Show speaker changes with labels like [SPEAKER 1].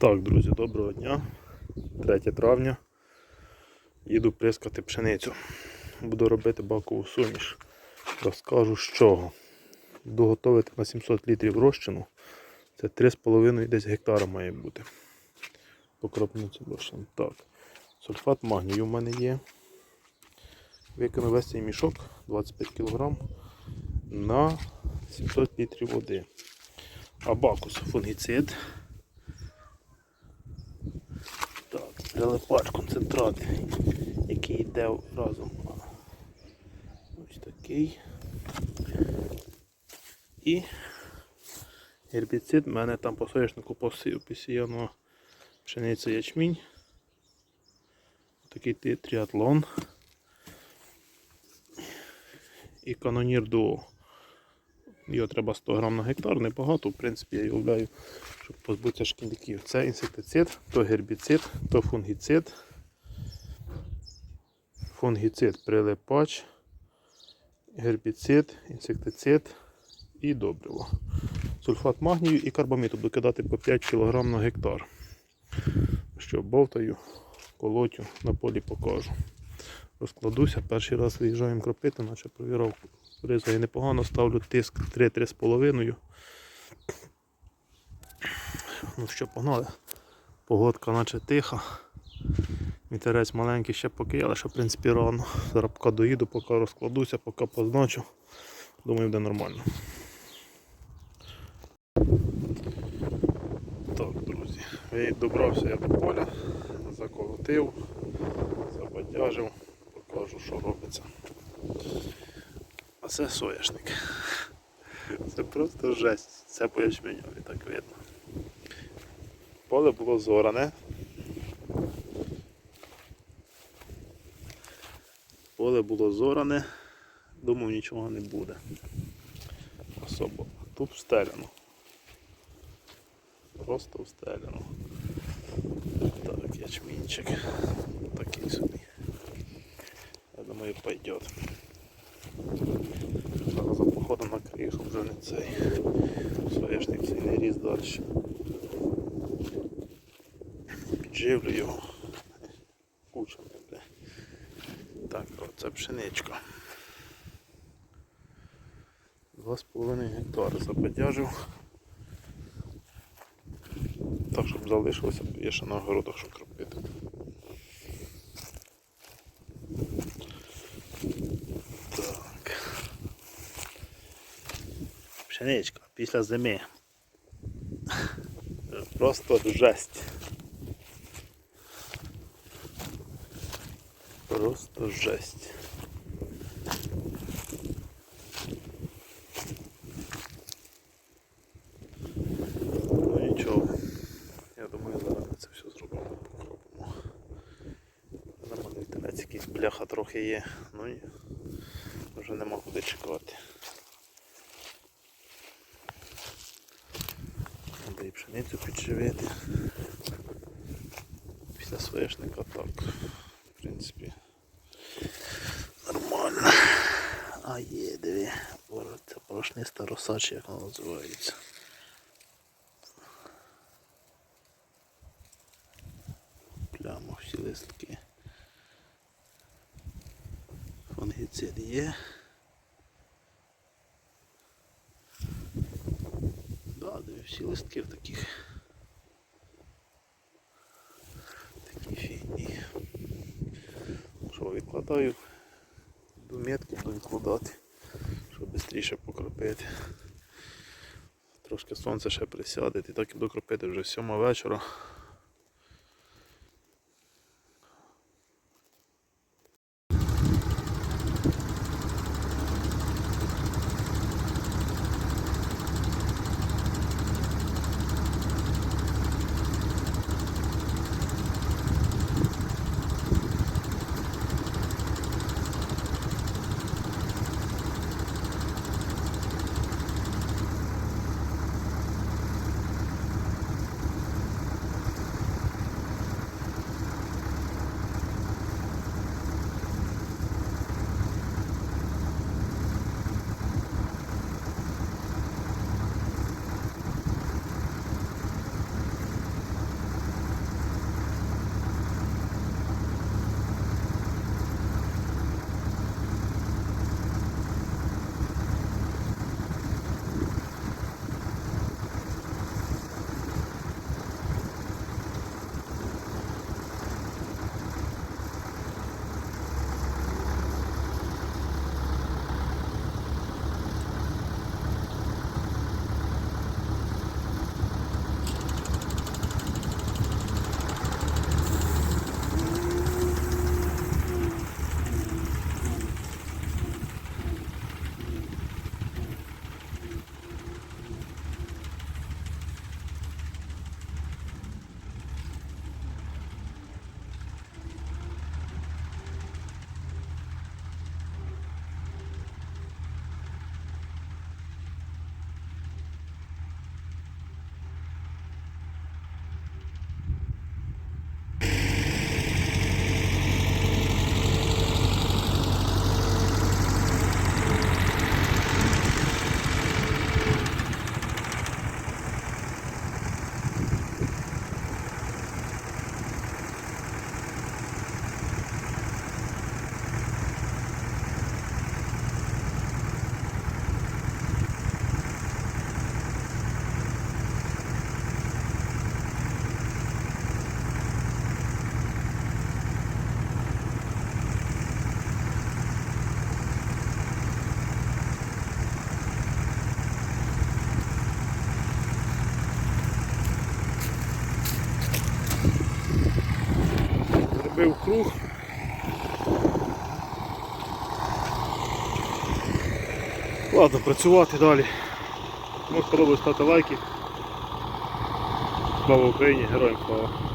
[SPEAKER 1] Так, друзі, доброго дня. 3 травня. Їду прискати пшеницю. Буду робити бакову суміш. Розкажу з чого. Буду готувати на 700 літрів розчину. Це 3,5 десь гектара має бути. Покропницю розчину. Так. Сульфат магнію в мене є. Викину весь цей мішок 25 кг на 700 літрів води. Абакус фунгіцид. Так, прилипач концентрат, який йде разом. Ось такий. І гербіцид в мене там по соняшнику посіяно пшениця ячмінь. Такий тріатлон. І канонір дуо. Його треба 100 грам на гектар, небагато, в принципі, я уявляю, щоб позбутися шкідників. Це інсектицид, то гербіцид, то фунгіцид. Фунгіцид прилипач, гербіцид, інсектицид і добриво. Сульфат магнію і карбаміду буду кидати по 5 кг на гектар. Що бовтаю, колотю, на полі покажу. Розкладуся, перший раз виїжджаємо кропити, наче провірав ризає непогано, ставлю тиск 3-3,5. Ну що, погнали. Погодка наче тиха. Вітерець маленький ще поки, але ще в принципі рано. Зараз поки доїду, поки розкладуся, поки позначу. Думаю, буде нормально. Так, друзі, я добрався я до поля, заколотив, забадяжив, покажу, що робиться. Це соняшник. Це просто жесть. Це по ячменьові, так видно. Поле було зоране. Поле було зоране. Думав нічого не буде. Особо. Тут встеляно. Просто встеляно. Так, ячмінчик. Такий собі. Я думаю, пойдет. Зараз за походом накрию, щоб вже не цей соняшник цей не ріс далі. Підживлю його. Кучами, бля. Так, оце пшеничка. Два з половиною гектари заподяжив. Так, щоб залишилося, є ще на огородах, що кропити. Так. Пшеничка після зими. Просто жесть. Просто жесть. Ну нічого. Я думаю, зараз ми це все зробимо, покропимо. Нормальний телець якийсь бляха трохи є, ну і вже нема куди чекати. Треба підживити. Після соняшника так. В принципі. Нормально. А є, диви. Це порошниста роса, як вона називається. Плямо всі листки. Фунгіцид є. Да, диви, всі листки в таких. Такі фігні. Що відкладаю до метки буду відкладати, щоб швидше покропити. Трошки сонце ще присяде, і так і буду кропити вже 7 вечора. Круг. Ладно, працювати далі. Може сподобалось стати лайки. Слава Україні, героям слава!